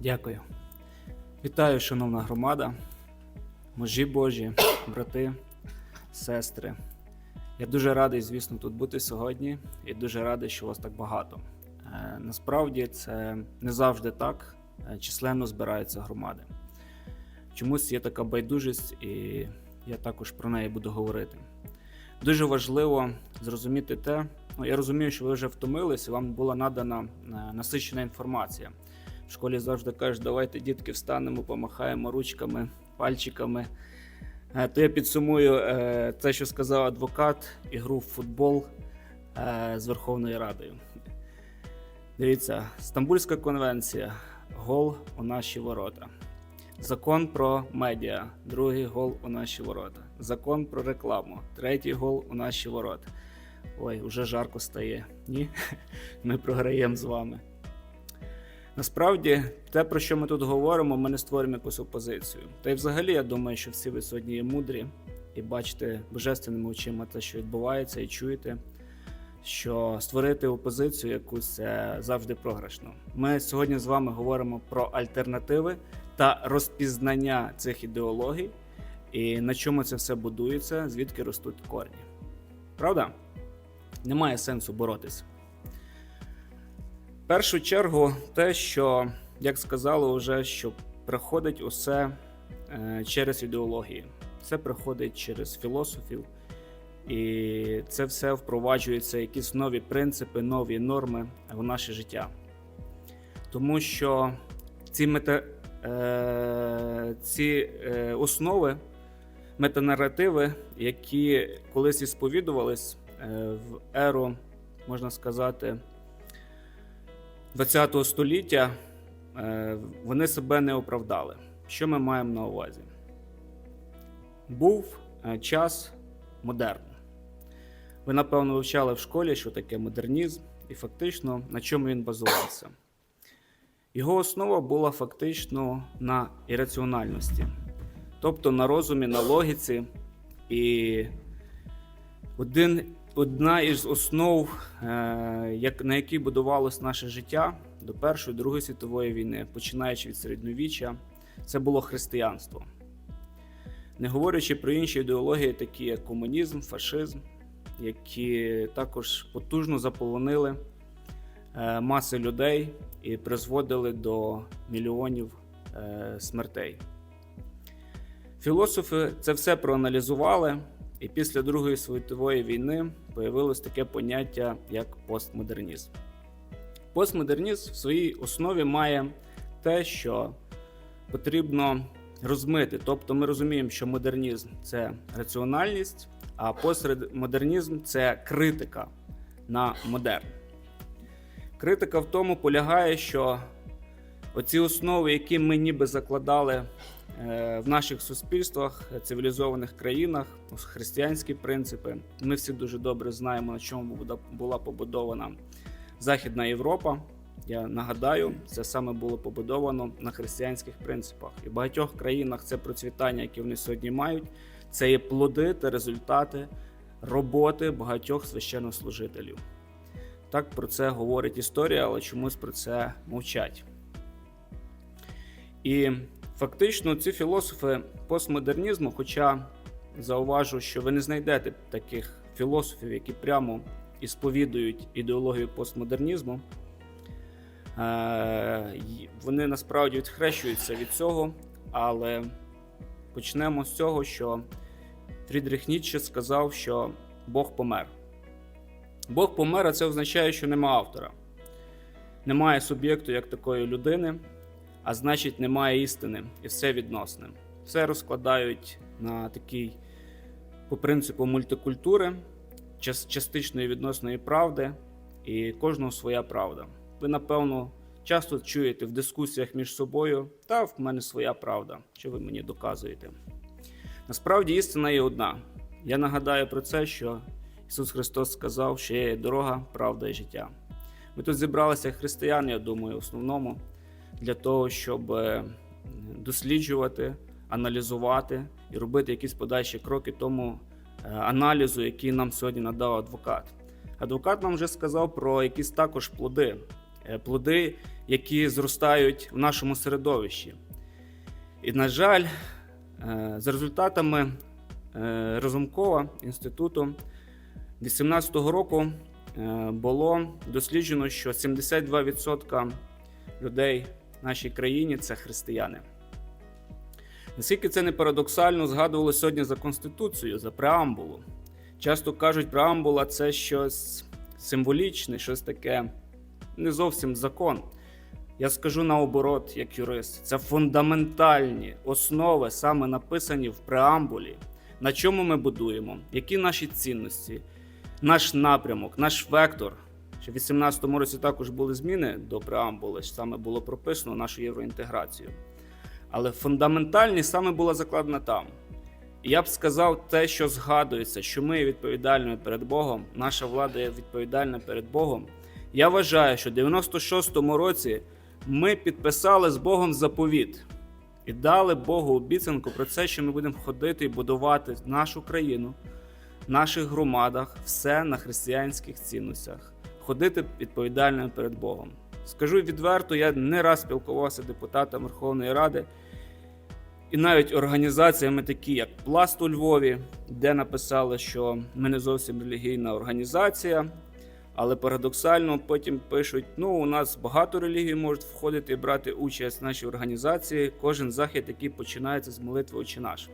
Дякую. Вітаю, шановна громада, мужі Божі, брати, сестри. Я дуже радий, звісно, тут бути сьогодні і дуже радий, що вас так багато. Е, Насправді це не завжди так е, численно збираються громади. Чомусь є така байдужість, і я також про неї буду говорити. Дуже важливо зрозуміти те, ну я розумію, що ви вже втомились, вам була надана е, насичена інформація. В школі завжди кажуть, давайте дітки встанемо, помахаємо ручками, пальчиками. Е, То я підсумую е, те, що сказав адвокат, ігру в футбол е, з Верховною Радою. Дивіться, Стамбульська конвенція, гол у наші ворота. Закон про медіа, другий гол у наші ворота. Закон про рекламу, третій гол у наші ворота. Ой, уже жарко стає. Ні? Ми програємо з вами. Насправді, те, про що ми тут говоримо, ми не створюємо якусь опозицію. Та й взагалі, я думаю, що всі ви сьогодні є мудрі і бачите божественними очима те, що відбувається, і чуєте, що створити опозицію якусь це завжди програшно. Ми сьогодні з вами говоримо про альтернативи та розпізнання цих ідеологій, і на чому це все будується, звідки ростуть корні. Правда? Немає сенсу боротися. Першу чергу, те, що, як сказали вже, що приходить усе е, через ідеології. Це приходить через філософів, і це все впроваджується якісь нові принципи, нові норми в наше життя. Тому що ці, мета, е, ці е, основи, метанаративи, які колись і сповідувались е, в еру, можна сказати, 20 століття е, вони себе не оправдали. Що ми маємо на увазі? Був е, час модерну. Ви, напевно, вивчали в школі, що таке модернізм, і фактично на чому він базувався. Його основа була фактично на ірраціональності, тобто на розумі, на логіці. І один одна із основ, е, на якій будувалось наше життя до Першої Другої світової війни, починаючи від середньовіччя, це було християнство. Не говорячи про інші ідеології, такі як комунізм, фашизм, які також потужно заполонили е, маси людей і призводили до мільйонів е, смертей. Філософи це все проаналізували, і після Другої світової війни появилось таке поняття як постмодернізм. Постмодернізм в своїй основі має те, що потрібно розмити. Тобто ми розуміємо, що модернізм це раціональність, а постмодернізм це критика на модерн. Критика в тому полягає, що оці основи, які ми ніби закладали в наших суспільствах, е, цивілізованих країнах, християнські принципи. Ми всі дуже добре знаємо, на чому була побудована Західна Європа. Я нагадаю, це саме було побудовано на християнських принципах. І в багатьох країнах це процвітання, яке вони сьогодні мають, це є плоди та результати роботи багатьох священнослужителів. Так про це говорить історія, але чомусь про це мовчать. І фактично ці філософи постмодернізму, хоча зауважу, що ви не знайдете таких філософів, які прямо і сповідують ідеологію постмодернізму, е, вони насправді відхрещуються від цього, але почнемо з цього, що Фрідріх Ніцше сказав, що Бог помер. Бог помер, а це означає, що нема автора. Немає суб'єкту як такої людини, а значить, немає істини і все відносне. Все розкладають на такий, по принципу мультикультури, частичної відносної правди, і кожного своя правда. Ви, напевно, часто чуєте в дискусіях між собою, та в мене своя правда, що ви мені доказуєте. Насправді істина є одна. Я нагадаю про це, що Ісус Христос сказав, що є дорога, правда і життя. Ми тут зібралися християни, я думаю, в основному для того, щоб е, досліджувати, аналізувати і робити якісь подальші кроки тому е, аналізу, який нам сьогодні надав адвокат. Адвокат нам вже сказав про якісь також плоди, Е, плоди, які зростають в нашому середовищі. І, на жаль, за результатами Разумкова інституту 2018 року було досліджено, що 72% людей нашій країні це християни. Наскільки це не парадоксально, згадували сьогодні за Конституцію, за преамбулу. Часто кажуть, преамбула це щось символічне, щось таке не зовсім закон. Я скажу наоборот, як юрист, це фундаментальні основи, саме написані в преамбулі, на чому ми будуємо, які наші цінності, наш напрямок, наш вектор. Ще в 2018 році також були зміни до преамбули, саме було прописано нашу євроінтеграцію. Але фундаментальні саме була закладена там. Я б сказав те, що згадується, що ми є відповідальними перед Богом, наша влада є відповідальна перед Богом. Я вважаю, що в 96-му році ми підписали з Богом заповіт і дали Богу обіцянку про це, що ми будемо ходити і будувати нашу країну, в наших громадах, все на християнських цінностях, ходити відповідальними перед Богом. Скажу відверто, я не раз спілкувався з депутатами Верховної Ради і навіть організаціями, такі як Пласт у Львові, де написали, що ми не зовсім релігійна організація. Але парадоксально потім пишуть: ну, у нас багато релігій можуть входити і брати участь в нашій організації. Кожен захід, який починається з молитви «Отче наш.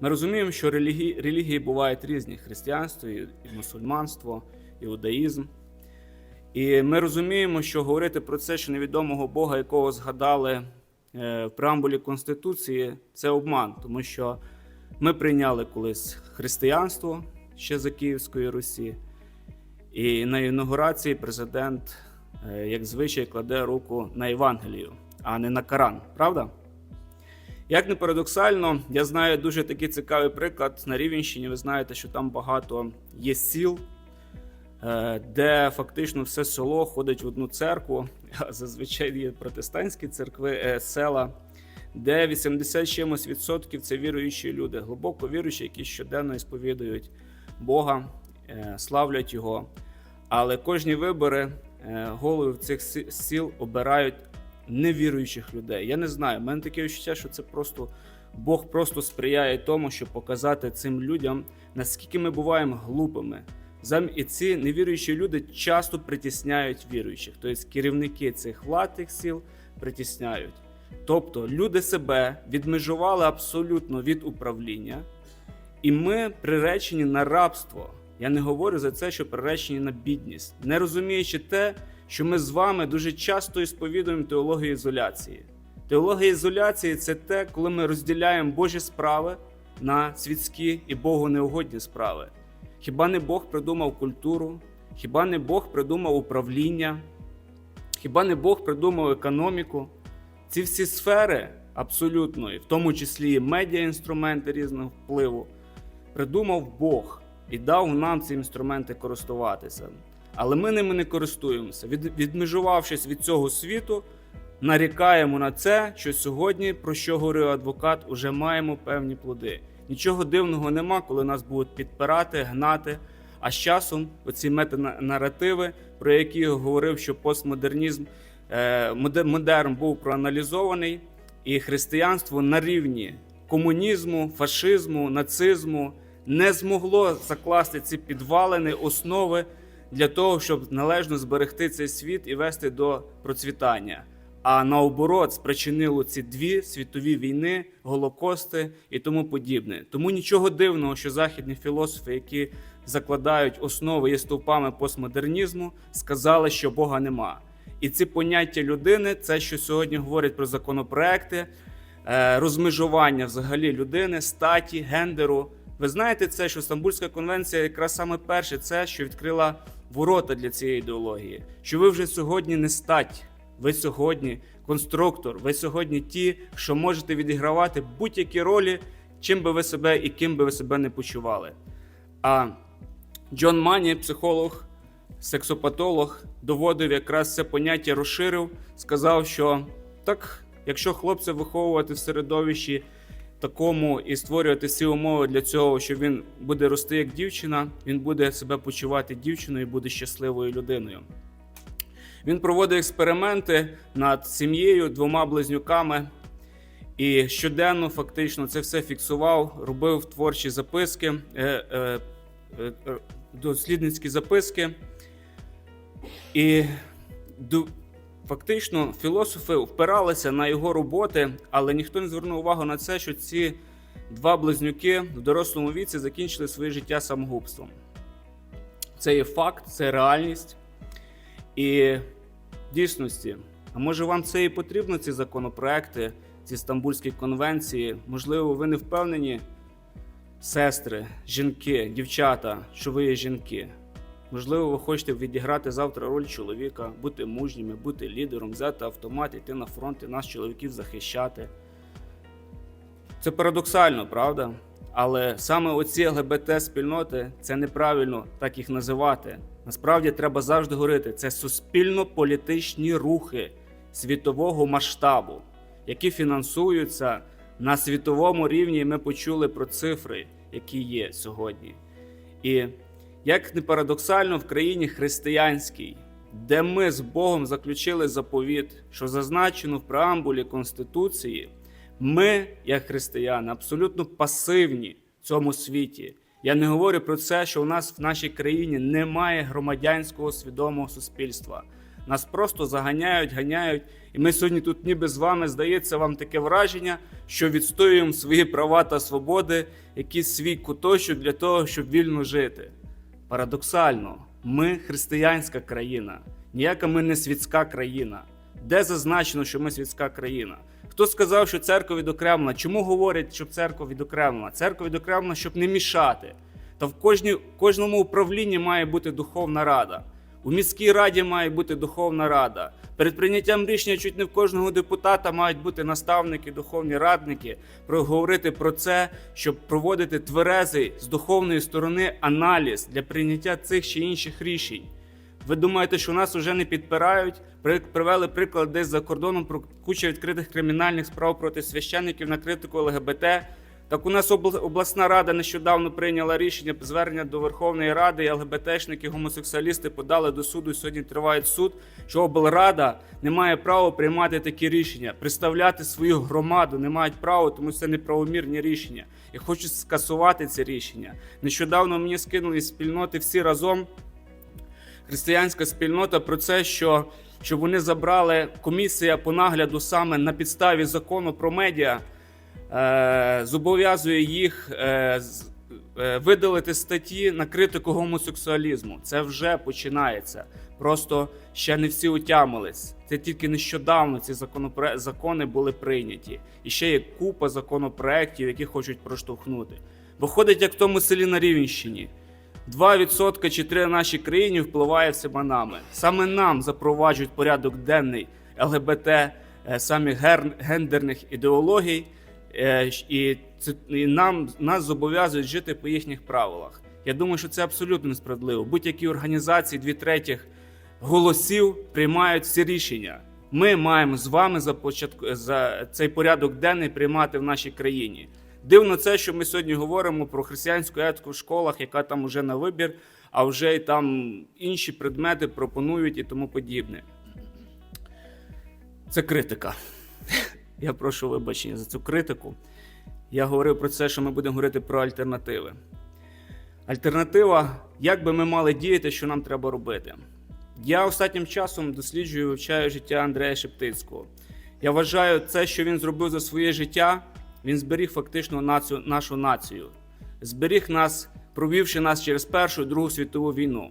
Ми розуміємо, що релігії, релігії бувають різні: християнство, і мусульманство, іудаїзм. І ми розуміємо, що говорити про це, що невідомого Бога, якого згадали е, в преамбулі Конституції, це обман, тому що ми прийняли колись християнство ще за Київської Русі. І на інаугурації президент, е, як звичай, кладе руку на Євангелію, а не на Коран, правда? Як не парадоксально, я знаю дуже такий цікавий приклад на Рівенщині. Ви знаєте, що там багато є сіл, де фактично все село ходить в одну церкву. а Зазвичай є протестантські церкви, е, села, де 80 чимось відсотків це віруючі люди, глибоко віруючі, які щоденно сповідують Бога, е, славлять Його. Але кожні вибори е, голови цих сіл обирають невіруючих людей. Я не знаю, в мене таке відчуття, що це просто Бог просто сприяє тому, щоб показати цим людям, наскільки ми буваємо глупими. І ці невіруючі люди часто притісняють віруючих, тобто керівники цих влад тих сіл притісняють. Тобто люди себе відмежували абсолютно від управління, і ми приречені на рабство. Я не говорю за це, що приречені на бідність, не розуміючи те, що ми з вами дуже часто і сповідуємо теологію ізоляції. Теологія ізоляції це те, коли ми розділяємо Божі справи на світські і Богу неугодні справи. Хіба не Бог придумав культуру? Хіба не Бог придумав управління? Хіба не Бог придумав економіку? Ці всі сфери абсолютно, в тому числі і медіаінструменти різного впливу, придумав Бог і дав нам ці інструменти користуватися. Але ми ними не користуємося. Від, відмежувавшись від цього світу, нарікаємо на це, що сьогодні, про що говорив адвокат, уже маємо певні плоди. Нічого дивного нема, коли нас будуть підпирати, гнати. А з часом оці метанаративи, про які я говорив, що постмодернізм, е, модерн був проаналізований, і християнство на рівні комунізму, фашизму, нацизму не змогло закласти ці підвалини, основи для того, щоб належно зберегти цей світ і вести до процвітання. А наоборот, спричинило ці дві світові війни, голокости і тому подібне. Тому нічого дивного, що західні філософи, які закладають основи є стовпами постмодернізму, сказали, що Бога нема. І ці поняття людини, це що сьогодні говорять про законопроекти, е, розмежування взагалі людини, статі, гендеру. Ви знаєте це, що Стамбульська конвенція якраз саме перше, це що відкрила ворота для цієї ідеології. Що ви вже сьогодні не стать, ви сьогодні конструктор, ви сьогодні ті, що можете відігравати будь-які ролі, чим би ви себе і ким би ви себе не почували. А Джон Мані, психолог, сексопатолог, доводив якраз це поняття розширив, сказав, що так, якщо хлопця виховувати в середовищі такому і створювати всі умови для цього, що він буде рости як дівчина, він буде себе почувати дівчиною і буде щасливою людиною. Він проводив експерименти над сім'єю, двома близнюками. І щоденно фактично це все фіксував, робив творчі записки, е, е, е, дослідницькі записки. І фактично філософи впиралися на його роботи, але ніхто не звернув увагу на це, що ці два близнюки в дорослому віці закінчили своє життя самогубством. Це є факт, це реальність. І дійсності, а може вам це і потрібно, ці законопроекти, ці Стамбульські конвенції? Можливо, ви не впевнені, сестри, жінки, дівчата, що ви є жінки. Можливо, ви хочете відіграти завтра роль чоловіка, бути мужніми, бути лідером, взяти автомат, йти на фронт і нас, чоловіків, захищати. Це парадоксально, правда? Але саме оці ЛГБТ-спільноти це неправильно так їх називати. Насправді треба завжди говорити, це суспільно-політичні рухи світового масштабу, які фінансуються на світовому рівні. Ми почули про цифри, які є сьогодні. І як не парадоксально, в країні християнській, де ми з Богом заключили заповіт, що зазначено в преамбулі Конституції, ми, як християни, абсолютно пасивні в цьому світі. Я не говорю про це, що у нас в нашій країні немає громадянського свідомого суспільства. Нас просто заганяють, ганяють, і ми сьогодні тут, ніби з вами, здається, вам таке враження, що відстоюємо свої права та свободи, якийсь свій куточок для того, щоб вільно жити. Парадоксально, ми християнська країна, ніяка ми не світська країна. Де зазначено, що ми світська країна? Хто сказав, що церква відокремлена? Чому говорять, щоб церква відокремлена? Церква відокремлена, щоб не мішати. Та в кожній, кожному управлінні має бути духовна рада. У міській раді має бути духовна рада. Перед прийняттям рішення чуть не в кожного депутата мають бути наставники, духовні радники, проговорити про це, щоб проводити тверезий з духовної сторони аналіз для прийняття цих чи інших рішень. Ви думаєте, що нас вже не підпирають? При- Привели приклад десь за кордоном про куча відкритих кримінальних справ проти священників на критику ЛГБТ. Так у нас обла- обласна рада нещодавно прийняла рішення звернення до Верховної Ради, і ЛГБТшники, гомосексуалісти подали до суду. Сьогодні триває суд, що облрада не має права приймати такі рішення, представляти свою громаду не мають права, тому це неправомірні рішення. Я хочу скасувати це рішення. Нещодавно мені скинули спільноти всі разом християнська спільнота про це, що щоб вони забрали комісія по нагляду саме на підставі закону про медіа, е, зобов'язує їх е, е, видалити статті на критику гомосексуалізму. Це вже починається. Просто ще не всі утямились. Це тільки нещодавно ці законопро... закони були прийняті. І ще є купа законопроєктів, які хочуть проштовхнути. Виходить, як в тому селі на Рівенщині. 2% чи 3 в нашій країні впливає всіма нами. Саме нам запроваджують порядок денний ЛГБТ, е, самі гендерних ідеологій, е, і, нам нас зобов'язують жити по їхніх правилах. Я думаю, що це абсолютно несправедливо. Будь-які організації, дві третіх голосів приймають всі рішення. Ми маємо з вами за, початку, за цей порядок денний приймати в нашій країні. Дивно це, що ми сьогодні говоримо про християнську етику в школах, яка там уже на вибір, а вже й там інші предмети пропонують і тому подібне. Це критика. Я прошу вибачення за цю критику. Я говорив про це, що ми будемо говорити про альтернативи. Альтернатива, як би ми мали діяти, що нам треба робити. Я останнім часом досліджую і вивчаю життя Андрея Шептицького. Я вважаю, це, що він зробив за своє життя, він зберіг фактично націю, нашу націю, зберіг нас, провівши нас через Першу і Другу світову війну.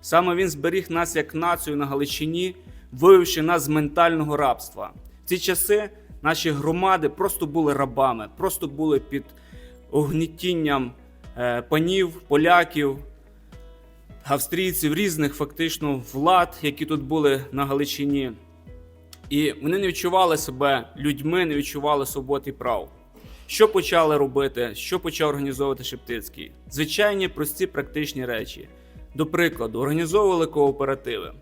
Саме він зберіг нас як націю на Галичині, вивівши нас з ментального рабства. В ці часи наші громади просто були рабами, просто були під огнітінням е, панів, поляків, австрійців, різних фактично влад, які тут були на Галичині. І вони не відчували себе людьми, не відчували свобод і прав. Що почали робити? Що почав організовувати Шептицький? Звичайні прості практичні речі. До прикладу, організовували кооперативи.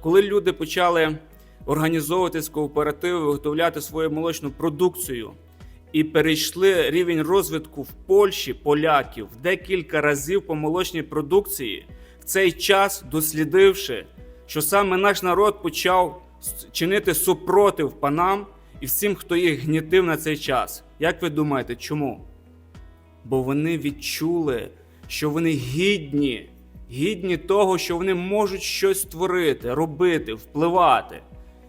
Коли люди почали організовувати кооперативи, виготовляти свою молочну продукцію і перейшли рівень розвитку в Польщі поляків в декілька разів по молочній продукції, в цей час дослідивши, що саме наш народ почав чинити супротив панам і всім, хто їх гнітив на цей час. Як ви думаєте, чому? Бо вони відчули, що вони гідні, гідні того, що вони можуть щось створити, робити, впливати.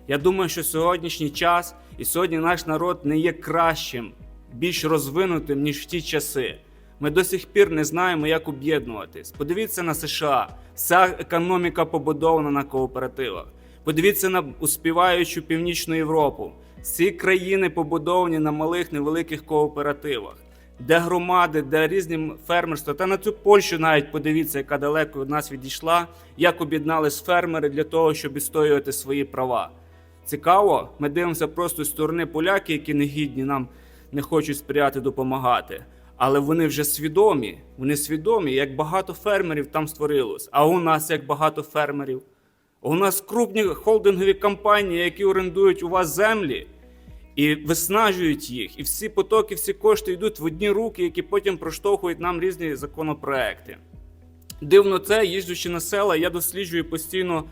Я думаю, що сьогоднішній час і сьогодні наш народ не є кращим, більш розвинутим, ніж в ті часи. Ми до сих пір не знаємо, як об'єднуватись. Подивіться на США. Вся економіка побудована на кооперативах. Подивіться на успіваючу Північну Європу. Всі країни побудовані на малих невеликих кооперативах, де громади, де різні фермерства. Та на цю Польщу навіть подивіться, яка далеко від нас відійшла, як об'єднались фермери для того, щоб відстоювати свої права. Цікаво, ми дивимося просто з сторони поляки, які негідні нам не хочуть сприяти допомагати. Але вони вже свідомі. Вони свідомі, як багато фермерів там створилось. А у нас як багато фермерів. У нас крупні холдингові компанії, які орендують у вас землі і виснажують їх. І всі потоки, всі кошти йдуть в одні руки, які потім проштовхують нам різні законопроекти. Дивно це, їжджучи на села, я досліджую постійно,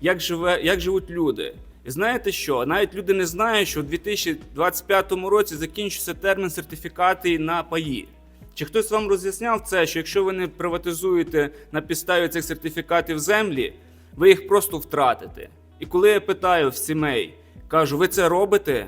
як, живе, як живуть люди. І знаєте що? Навіть люди не знають, що у 2025 році закінчиться термін сертифікати на паї. Чи хтось вам роз'ясняв це, що якщо ви не приватизуєте на підставі цих сертифікатів землі, ви їх просто втратите. І коли я питаю в сімей, кажу, ви це робите?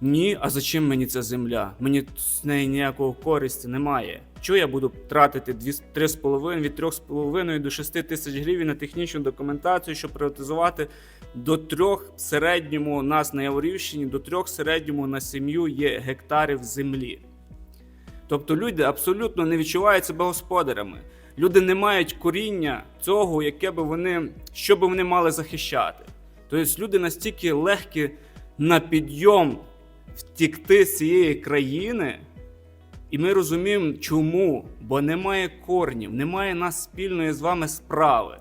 Ні, а зачем мені ця земля? Мені з неї ніякого користі немає. Чого я буду тратити 3,5 від 3,5 до 6 тисяч гривень на технічну документацію, щоб приватизувати до трьох середньому у нас на Яворівщині, до трьох середньому на сім'ю є гектарів землі. Тобто люди абсолютно не відчувають себе господарями. Люди не мають коріння цього, яке би вони, що би вони мали захищати. Тобто люди настільки легкі на підйом втікти з цієї країни, і ми розуміємо, чому, бо немає корнів, немає нас спільної з вами справи.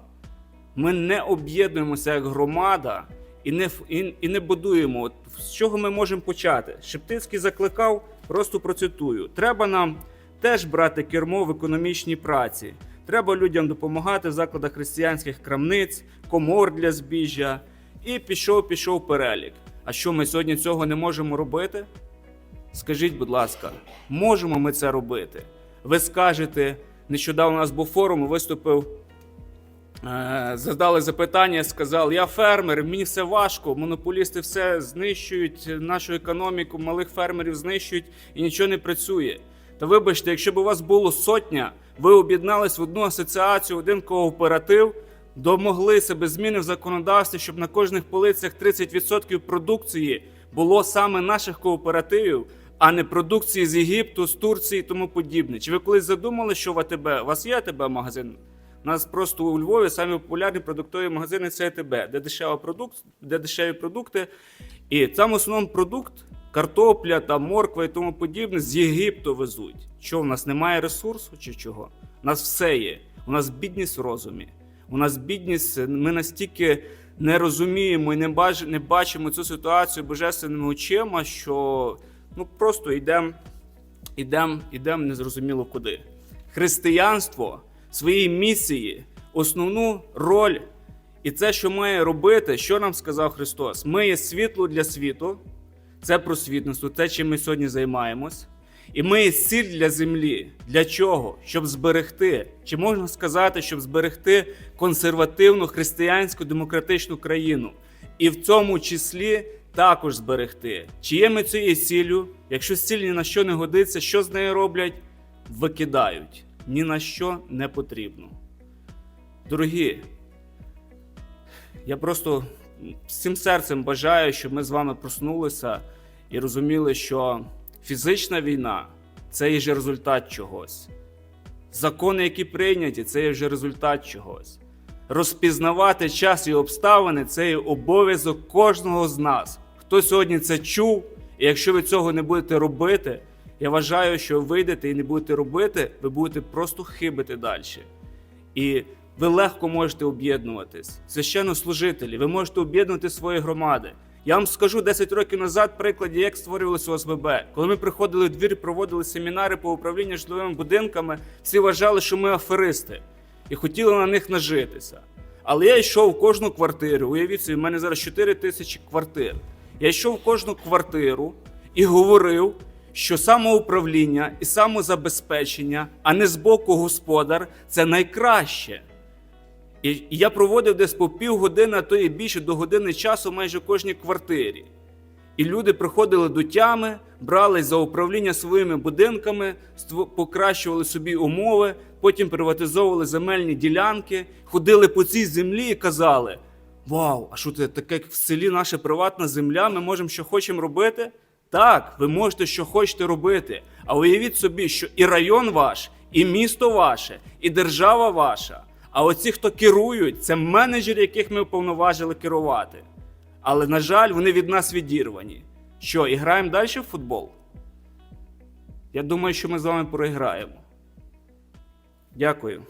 Ми не об'єднуємося як громада і не, і, і не будуємо. От з чого ми можемо почати? Шептицький закликав, просто процитую: треба нам теж брати кермо в економічній праці. Треба людям допомагати в закладах християнських крамниць, комор для збіжжя. І пішов, пішов перелік. А що ми сьогодні цього не можемо робити? Скажіть, будь ласка, можемо ми це робити? Ви скажете, нещодавно у нас був форум, виступив Е, Задали запитання, сказав, я фермер, мені все важко, монополісти все знищують, нашу економіку, малих фермерів знищують і нічого не працює. Та вибачте, якщо б у вас було сотня, ви об'єднались в одну асоціацію, один кооператив, домогли себе зміни в законодавстві, щоб на кожних полицях 30% продукції було саме наших кооперативів, а не продукції з Єгипту, з Турції і тому подібне. Чи ви колись задумали, що в АТБ? У вас є АТБ магазин? У нас просто у Львові самі популярні продуктові магазини це АТБ, де дешева продукт, де дешеві продукти. І там в основному продукт, картопля та морква і тому подібне з Єгипту везуть. Що в нас немає ресурсу чи чого? У нас все є. У нас бідність в розумі. У нас бідність, ми настільки не розуміємо і не, бач, не бачимо цю ситуацію божественними очима, що ну просто йдемо ідем, ідем незрозуміло куди. Християнство своїй місії, основну роль і це, що має робити, що нам сказав Христос. Ми є світло для світу, це просвітництво, це чим ми сьогодні займаємось. І ми сіль для землі. Для чого? Щоб зберегти. Чи можна сказати, щоб зберегти консервативну християнську демократичну країну? І в цьому числі також зберегти. Чи є ми цією сіллю? Якщо сіль ні на що не годиться, що з нею роблять? Викидають. Ні на що не потрібно. Дорогі, я просто всім серцем бажаю, щоб ми з вами проснулися і розуміли, що фізична війна це є вже результат чогось. Закони, які прийняті, це є вже результат чогось. Розпізнавати час і обставини це є обов'язок кожного з нас. Хто сьогодні це чув, і якщо ви цього не будете робити, я вважаю, що вийдете і не будете робити, ви будете просто хибити далі. І ви легко можете об'єднуватись. Священнослужителі, ви можете об'єднувати свої громади. Я вам скажу 10 років назад прикладі, як створювалося ОСББ. Коли ми приходили в двір, проводили семінари по управлінню житловими будинками, всі вважали, що ми аферисти і хотіли на них нажитися. Але я йшов в кожну квартиру. Уявіть собі, в мене зараз 4 тисячі квартир. Я йшов в кожну квартиру і говорив, що самоуправління і самозабезпечення, а не з боку господар це найкраще. І і я проводив десь по півгодини, а то і більше до години часу майже кожній квартирі. І люди приходили до тями, брали за управління своїми будинками, покращували собі умови, потім приватизовували земельні ділянки, ходили по цій землі і казали: Вау, а що це таке як в селі наша приватна земля? Ми можемо що хочемо робити? Так, ви можете що хочете робити. А уявіть собі, що і район ваш, і місто ваше, і держава ваша. А оці, хто керують, це менеджери, яких ми уповноважили керувати. Але, на жаль, вони від нас відірвані. Що, і граємо далі в футбол? Я думаю, що ми з вами проіграємо. Дякую.